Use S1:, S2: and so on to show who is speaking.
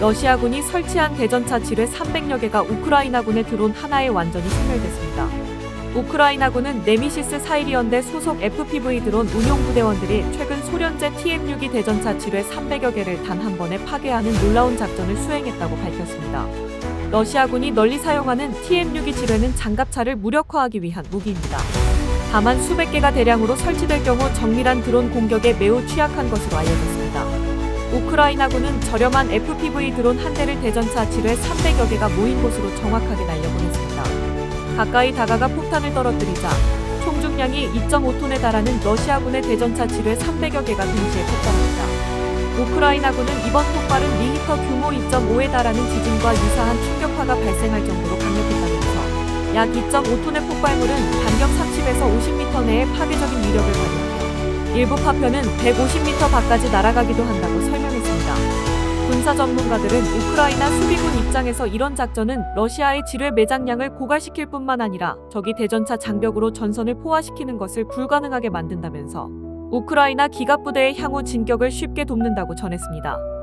S1: 러시아군이 설치한 대전차 지뢰 300여 개가 우크라이나군의 드론 하나에 완전히 소멸됐습니다. 우크라이나군은 네미시스 사이리언대 소속 FPV 드론 운용부대원들이 최근 소련제 TM6이 대전차 지뢰 300여 개를 단 한 번에 파괴하는 놀라운 작전을 수행했다고 밝혔습니다. 러시아군이 널리 사용하는 TM6이 지뢰는 장갑차를 무력화하기 위한 무기입니다. 다만 수백 개가 대량으로 설치될 경우 정밀한 드론 공격에 매우 취약한 것으로 알려졌습니다. 우크라이나군은 저렴한 FPV 드론 한 대를 대전차 지뢰 300여 개가 모인 곳으로 정확하게 날려보냈습니다. 가까이 다가가 폭탄을 떨어뜨리자 총 중량이 2.5톤에 달하는 러시아군의 대전차 지뢰 300여 개가 동시에 폭발합니다. 우크라이나군은 이번 폭발은 리히터 규모 2.5에 달하는 지진과 유사한 충격파가 발생할 정도로 강력했다면서 약 2.5톤의 폭발물은 반경 30에서 50m 내에 파괴적인 위력을 발휘하며 일부 파편은 150m 밖까지 날아가기도 한다고 설명했습니다. 군사 전문가들은 우크라이나 수비군 입장에서 이런 작전은 러시아의 지뢰 매장량을 고갈시킬 뿐만 아니라 적이 대전차 장벽으로 전선을 포화시키는 것을 불가능하게 만든다면서 우크라이나 기갑부대의 향후 진격을 쉽게 돕는다고 전했습니다.